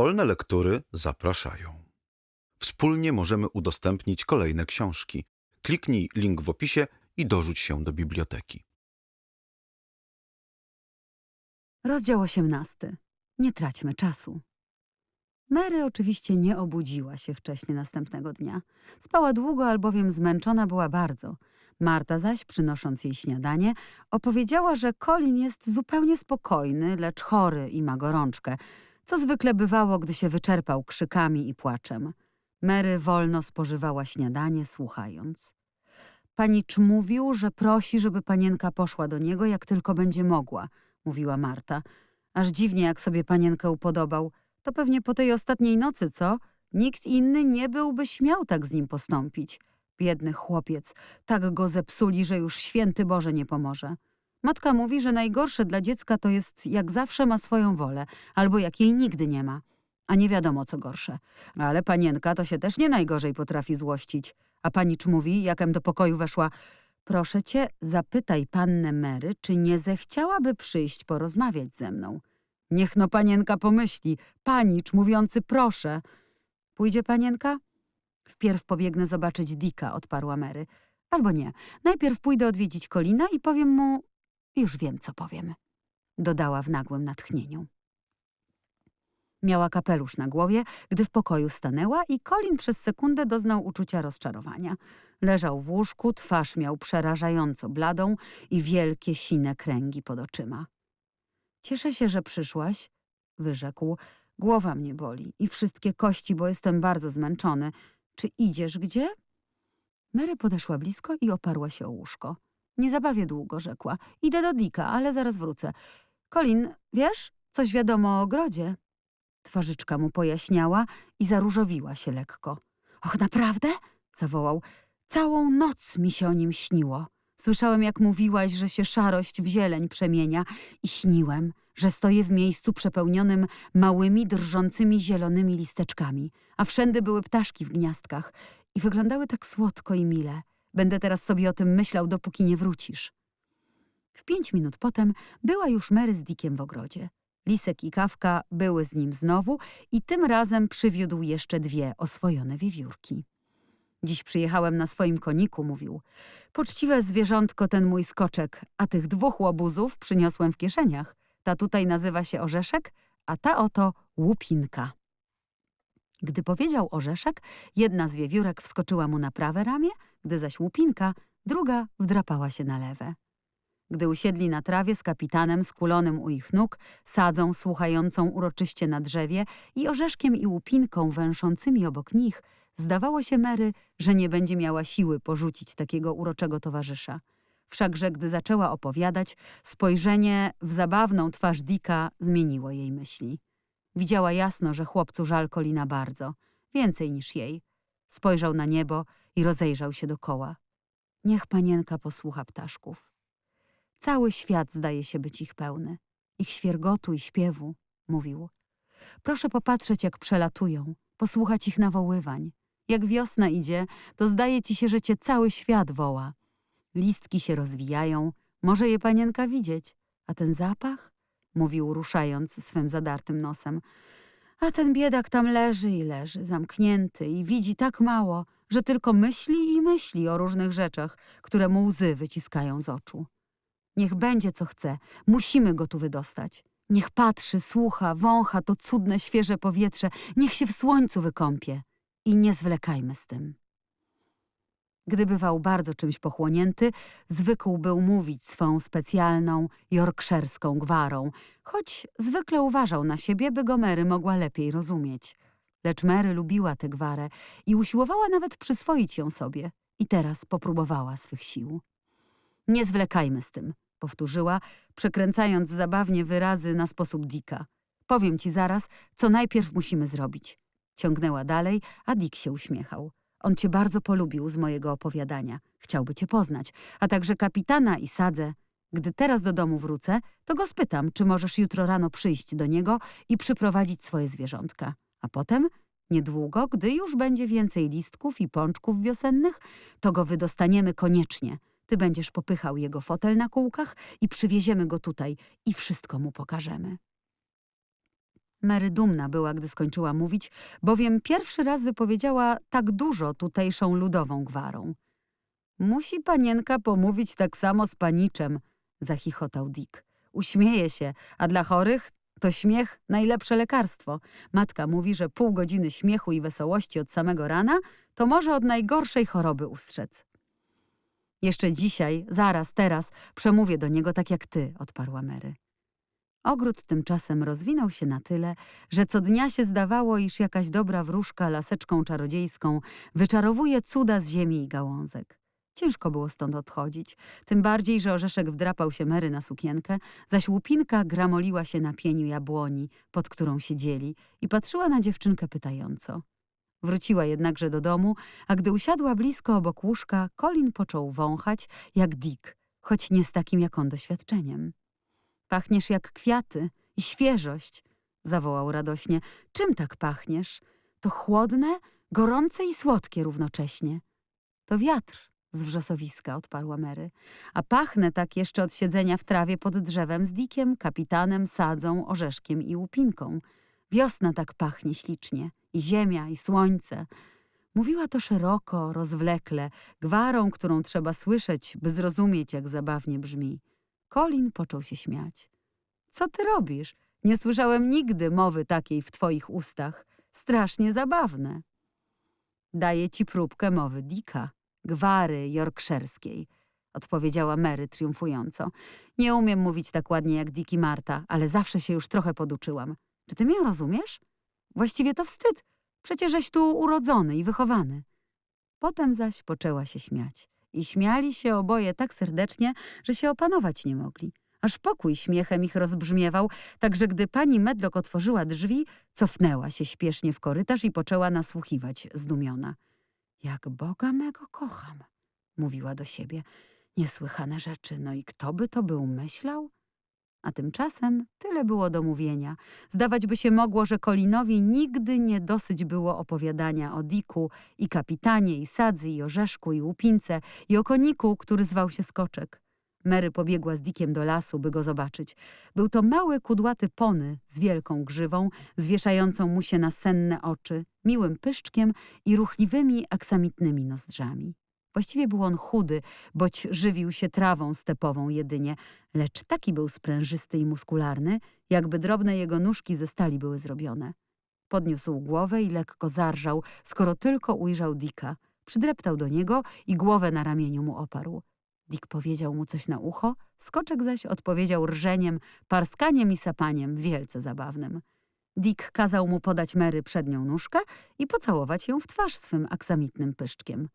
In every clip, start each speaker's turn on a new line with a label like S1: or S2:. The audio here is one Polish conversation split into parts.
S1: Wolne lektury zapraszają. Wspólnie możemy udostępnić kolejne książki. Kliknij link w opisie i dorzuć się do biblioteki.
S2: Rozdział 18. Nie traćmy czasu. Mary oczywiście nie obudziła się wcześnie następnego dnia. Spała długo, albowiem zmęczona była bardzo. Marta zaś, przynosząc jej śniadanie, opowiedziała, że Colin jest zupełnie spokojny, lecz chory i ma gorączkę, co zwykle bywało, gdy się wyczerpał krzykami i płaczem. Mary wolno spożywała śniadanie, słuchając. Panicz mówił, że prosi, żeby panienka poszła do niego, jak tylko będzie mogła, mówiła Marta. Aż dziwnie, jak sobie panienkę upodobał. To pewnie po tej ostatniej nocy, co? Nikt inny nie byłby śmiał tak z nim postąpić. Biedny chłopiec, tak go zepsuli, że już święty Boże nie pomoże. Matka mówi, że najgorsze dla dziecka to jest, jak zawsze ma swoją wolę, albo jak jej nigdy nie ma. A nie wiadomo, co gorsze. Ale panienka to się też nie najgorzej potrafi złościć. A panicz mówi, jakem do pokoju weszła, proszę cię, zapytaj pannę Mary, czy nie zechciałaby przyjść porozmawiać ze mną. Niech no panienka pomyśli, panicz mówiący proszę. Pójdzie panienka? Wpierw pobiegnę zobaczyć Dika, odparła Mary. Albo nie, najpierw pójdę odwiedzić Kolina i powiem mu... Już wiem, co powiem. Dodała w nagłym natchnieniu. Miała kapelusz na głowie, gdy w pokoju stanęła i Colin przez sekundę doznał uczucia rozczarowania. Leżał w łóżku, twarz miał przerażająco bladą i wielkie sine kręgi pod oczyma. Cieszę się, że przyszłaś, wyrzekł. Głowa mnie boli i wszystkie kości, bo jestem bardzo zmęczony. Czy idziesz gdzie? Mary podeszła blisko i oparła się o łóżko. Nie zabawię długo, rzekła. Idę do Dika, ale zaraz wrócę. Colin, wiesz, coś wiadomo o ogrodzie? Twarzyczka mu pojaśniała i zaróżowiła się lekko. Och, naprawdę? zawołał. Całą noc mi się o nim śniło. Słyszałem, jak mówiłaś, że się szarość w zieleń przemienia i śniłem, że stoję w miejscu przepełnionym małymi, drżącymi zielonymi listeczkami, a wszędy były ptaszki w gniazdkach i wyglądały tak słodko i mile. Będę teraz sobie o tym myślał, dopóki nie wrócisz. W pięć minut potem była już Mary z Dikiem w ogrodzie. Lisek i Kawka były z nim znowu i tym razem przywiódł jeszcze dwie oswojone wiewiórki. Dziś przyjechałem na swoim koniku, mówił. Poczciwe zwierzątko ten mój skoczek, a tych dwóch łobuzów przyniosłem w kieszeniach. Ta tutaj nazywa się Orzeszek, a ta oto Łupinka. Gdy powiedział Orzeszek, jedna z wiewiórek wskoczyła mu na prawe ramię, gdy zaś Łupinka, druga wdrapała się na lewe. Gdy usiedli na trawie z kapitanem skulonym u ich nóg, sadzą słuchającą uroczyście na drzewie i orzeszkiem i łupinką węszącymi obok nich, zdawało się Mary, że nie będzie miała siły porzucić takiego uroczego towarzysza. Wszakże gdy zaczęła opowiadać, spojrzenie w zabawną twarz Dika zmieniło jej myśli. Widziała jasno, że chłopcu żal Kolina bardzo, więcej niż jej. Spojrzał na niebo i rozejrzał się dokoła. Niech panienka posłucha ptaszków. Cały świat zdaje się być ich pełny. Ich świergotu i śpiewu, mówił. Proszę popatrzeć, jak przelatują, posłuchać ich nawoływań. Jak wiosna idzie, to zdaje ci się, że cię cały świat woła. Listki się rozwijają, może je panienka widzieć. A ten zapach? Mówił, ruszając swym zadartym nosem. A ten biedak tam leży i leży, zamknięty i widzi tak mało, że tylko myśli i myśli o różnych rzeczach, które mu łzy wyciskają z oczu. Niech będzie co chce, musimy go tu wydostać. Niech patrzy, słucha, wącha to cudne, świeże powietrze, niech się w słońcu wykąpie. I nie zwlekajmy z tym. Gdy bywał bardzo czymś pochłonięty, zwykł był mówić swą specjalną, jorkszerską gwarą, choć zwykle uważał na siebie, by go Mary mogła lepiej rozumieć. Lecz Mary lubiła tę gwarę i usiłowała nawet przyswoić ją sobie. I teraz popróbowała swych sił. Nie zwlekajmy z tym, powtórzyła, przekręcając zabawnie wyrazy na sposób Dika. Powiem ci zaraz, co najpierw musimy zrobić. Ciągnęła dalej, a Dick się uśmiechał. On cię bardzo polubił z mojego opowiadania. Chciałby cię poznać, a także kapitana i sadzę. Gdy teraz do domu wrócę, to go spytam, czy możesz jutro rano przyjść do niego i przyprowadzić swoje zwierzątka. A potem, niedługo, gdy już będzie więcej listków i pączków wiosennych, to go wydostaniemy koniecznie. Ty będziesz popychał jego fotel na kółkach i przywieziemy go tutaj i wszystko mu pokażemy. Mary dumna była, gdy skończyła mówić, bowiem pierwszy raz wypowiedziała tak dużo tutejszą ludową gwarą. Musi panienka pomówić tak samo z paniczem, zachichotał Dick. Uśmieje się, a dla chorych to śmiech najlepsze lekarstwo. Matka mówi, że pół godziny śmiechu i wesołości od samego rana to może od najgorszej choroby ustrzec. Jeszcze dzisiaj, zaraz, teraz przemówię do niego tak jak ty, odparła Mary. Ogród tymczasem rozwinął się na tyle, że co dnia się zdawało, iż jakaś dobra wróżka laseczką czarodziejską wyczarowuje cuda z ziemi i gałązek. Ciężko było stąd odchodzić, tym bardziej, że orzeszek wdrapał się Mary na sukienkę, zaś łupinka gramoliła się na pieniu jabłoni, pod którą siedzieli i patrzyła na dziewczynkę pytająco. Wróciła jednakże do domu, a gdy usiadła blisko obok łóżka, Colin począł wąchać jak Dick, choć nie z takim jak on doświadczeniem. Pachniesz jak kwiaty i świeżość, zawołał radośnie. Czym tak pachniesz? To chłodne, gorące i słodkie równocześnie. To wiatr z wrzosowiska, odparła Mary. A pachnę tak jeszcze od siedzenia w trawie pod drzewem z Dikiem, kapitanem, sadzą, orzeszkiem i łupinką. Wiosna tak pachnie ślicznie, i ziemia, i słońce. Mówiła to szeroko, rozwlekle, gwarą, którą trzeba słyszeć, by zrozumieć, jak zabawnie brzmi. Colin począł się śmiać. Co ty robisz? Nie słyszałem nigdy mowy takiej w twoich ustach. Strasznie zabawne. Daję ci próbkę mowy Dika, gwary yorkszerskiej, odpowiedziała Mary triumfująco. Nie umiem mówić tak ładnie jak Dick i Marta, ale zawsze się już trochę poduczyłam. Czy ty mnie rozumiesz? Właściwie to wstyd. Przecieżeś tu urodzony i wychowany. Potem zaś poczęła się śmiać. I śmiali się oboje tak serdecznie, że się opanować nie mogli. Aż pokój śmiechem ich rozbrzmiewał, tak że gdy pani Medlock otworzyła drzwi, cofnęła się śpiesznie w korytarz i poczęła nasłuchiwać zdumiona. Jak Boga mego kocham, mówiła do siebie. Niesłychane rzeczy, no i kto by to był myślał? A tymczasem tyle było do mówienia. Zdawać by się mogło, że Kolinowi nigdy nie dosyć było opowiadania o Diku i kapitanie, i sadzy, i orzeszku, i łupince, i o koniku, który zwał się Skoczek. Mary pobiegła z Dikiem do lasu, by go zobaczyć. Był to mały, kudłaty pony z wielką grzywą, zwieszającą mu się na senne oczy, miłym pyszczkiem i ruchliwymi, aksamitnymi nozdrzami. Właściwie był on chudy, boć żywił się trawą stepową jedynie, lecz taki był sprężysty i muskularny, jakby drobne jego nóżki ze stali były zrobione. Podniósł głowę i lekko zarżał, skoro tylko ujrzał Dika. Przydreptał do niego i głowę na ramieniu mu oparł. Dick powiedział mu coś na ucho, skoczek zaś odpowiedział rżeniem, parskaniem i sapaniem wielce zabawnym. Dick kazał mu podać Mary przednią nóżkę i pocałować ją w twarz swym aksamitnym pyszczkiem.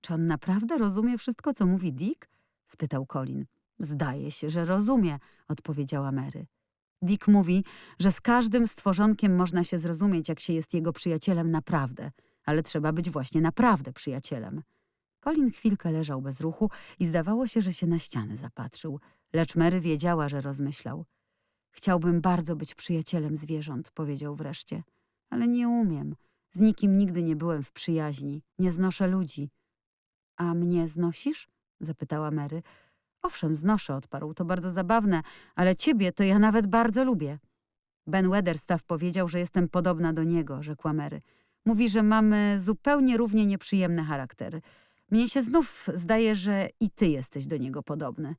S2: Czy on naprawdę rozumie wszystko, co mówi Dick? spytał Colin. Zdaje się, że rozumie, odpowiedziała Mary. Dick mówi, że z każdym stworzonkiem można się zrozumieć, jak się jest jego przyjacielem naprawdę, ale trzeba być właśnie naprawdę przyjacielem. Colin chwilkę leżał bez ruchu i zdawało się, że się na ścianę zapatrzył, lecz Mary wiedziała, że rozmyślał. Chciałbym bardzo być przyjacielem zwierząt, powiedział wreszcie, ale nie umiem. Z nikim nigdy nie byłem w przyjaźni, nie znoszę ludzi. A mnie znosisz? zapytała Mary. Owszem, znoszę, odparł. To bardzo zabawne, ale ciebie to ja nawet bardzo lubię. Ben Weatherstaff powiedział, że jestem podobna do niego, rzekła Mary. Mówi, że mamy zupełnie równie nieprzyjemne charaktery. Mnie się znów zdaje, że i ty jesteś do niego podobny.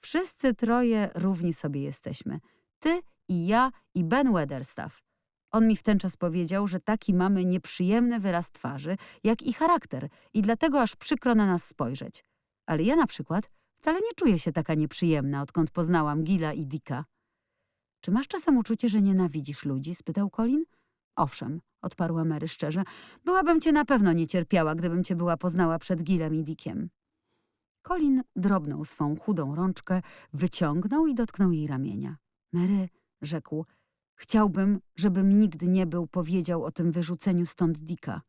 S2: Wszyscy troje równi sobie jesteśmy. Ty i ja i Ben Weatherstaff. On mi w ten czas powiedział, że taki mamy nieprzyjemny wyraz twarzy, jak i charakter i dlatego aż przykro na nas spojrzeć. Ale ja na przykład wcale nie czuję się taka nieprzyjemna, odkąd poznałam Gila i Dicka. Czy masz czasem uczucie, że nienawidzisz ludzi? spytał Colin. Owszem, odparła Mary szczerze. Byłabym cię na pewno nie cierpiała, gdybym cię była poznała przed Gilem i Dickiem. Colin drobnął swą chudą rączkę, wyciągnął i dotknął jej ramienia. Mary, rzekł, chciałbym, żebym nigdy nie był powiedział o tym wyrzuceniu stąd Dicka.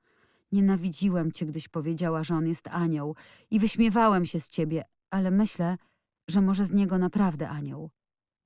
S2: Nienawidziłem cię, gdyś powiedziała, że on jest anioł i wyśmiewałem się z ciebie, ale myślę, że może z niego naprawdę anioł.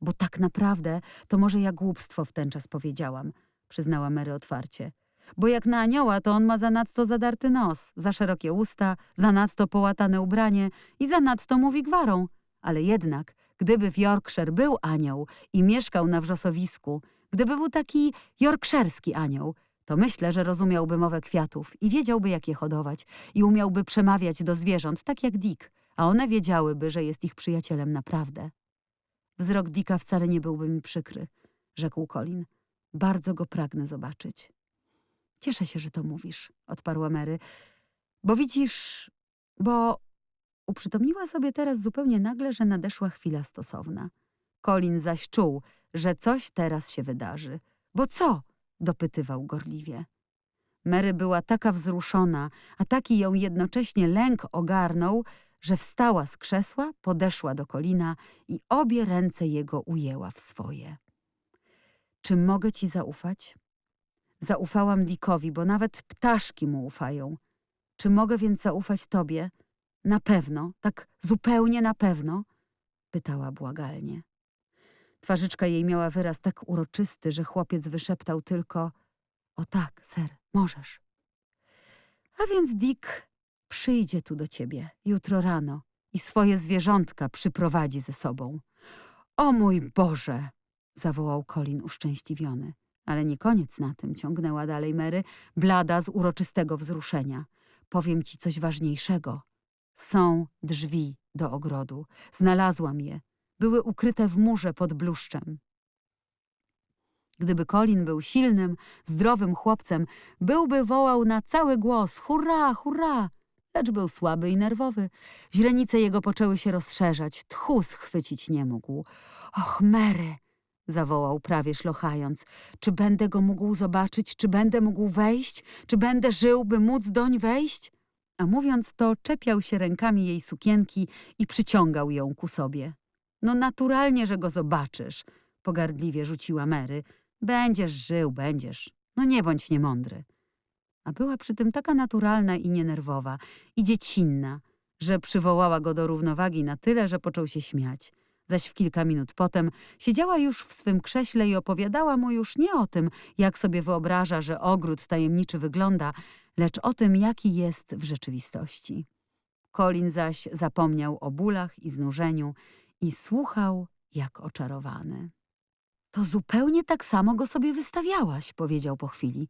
S2: Bo tak naprawdę to może ja głupstwo w ten czas powiedziałam, przyznała Mary otwarcie. Bo jak na anioła, to on ma zanadto zadarty nos, za szerokie usta, zanadto połatane ubranie i zanadto mówi gwarą. Ale jednak, gdyby w Yorkshire był anioł i mieszkał na wrzosowisku, Gdyby był taki jorkszerski anioł, to myślę, że rozumiałby mowę kwiatów i wiedziałby, jak je hodować i umiałby przemawiać do zwierząt, tak jak Dick, a one wiedziałyby, że jest ich przyjacielem naprawdę. Wzrok Dicka wcale nie byłby mi przykry, rzekł Colin. Bardzo go pragnę zobaczyć. Cieszę się, że to mówisz, odparła Mary. Bo widzisz, bo uprzytomniła sobie teraz zupełnie nagle, że nadeszła chwila stosowna. Colin zaś czuł, że coś teraz się wydarzy. Bo co? dopytywał gorliwie. Mary była taka wzruszona, a taki ją jednocześnie lęk ogarnął, że wstała z krzesła, podeszła do Kolina i obie ręce jego ujęła w swoje. Czy mogę ci zaufać? Zaufałam Dickowi, bo nawet ptaszki mu ufają. Czy mogę więc zaufać tobie? Na pewno, tak zupełnie na pewno? Pytała błagalnie. Twarzyczka jej miała wyraz tak uroczysty, że chłopiec wyszeptał tylko – o tak, ser, możesz. A więc Dick przyjdzie tu do ciebie jutro rano i swoje zwierzątka przyprowadzi ze sobą. O mój Boże! zawołał Colin uszczęśliwiony. Ale nie koniec na tym, ciągnęła dalej Mary, blada z uroczystego wzruszenia. Powiem ci coś ważniejszego. Są drzwi do ogrodu. Znalazłam je. Były ukryte w murze pod bluszczem. Gdyby Colin był silnym, zdrowym chłopcem, byłby wołał na cały głos hurra, hurra! Lecz był słaby i nerwowy. Źrenice jego poczęły się rozszerzać, tchu schwycić nie mógł. Och, Mary! zawołał prawie szlochając. Czy będę go mógł zobaczyć? Czy będę mógł wejść? Czy będę żył, by móc doń wejść? A mówiąc to, czepiał się rękami jej sukienki i przyciągał ją ku sobie. No naturalnie, że go zobaczysz, pogardliwie rzuciła Mary. Będziesz żył, będziesz. No nie bądź niemądry. A była przy tym taka naturalna i nienerwowa, i dziecinna, że przywołała go do równowagi na tyle, że począł się śmiać. Zaś w kilka minut potem siedziała już w swym krześle i opowiadała mu już nie o tym, jak sobie wyobraża, że ogród tajemniczy wygląda, lecz o tym, jaki jest w rzeczywistości. Colin zaś zapomniał o bólach i znużeniu i słuchał jak oczarowany. To zupełnie tak samo go sobie wystawiałaś, powiedział po chwili.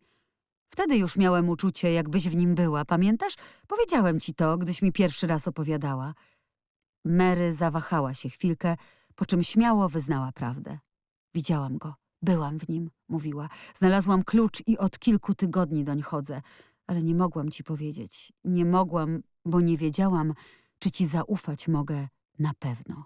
S2: Wtedy już miałem uczucie, jakbyś w nim była, pamiętasz? Powiedziałem ci to, gdyś mi pierwszy raz opowiadała. Mary zawahała się chwilkę, po czym śmiało wyznała prawdę. Widziałam go, byłam w nim, mówiła. Znalazłam klucz i od kilku tygodni doń chodzę, ale nie mogłam ci powiedzieć. Nie mogłam, bo nie wiedziałam, czy ci zaufać mogę na pewno.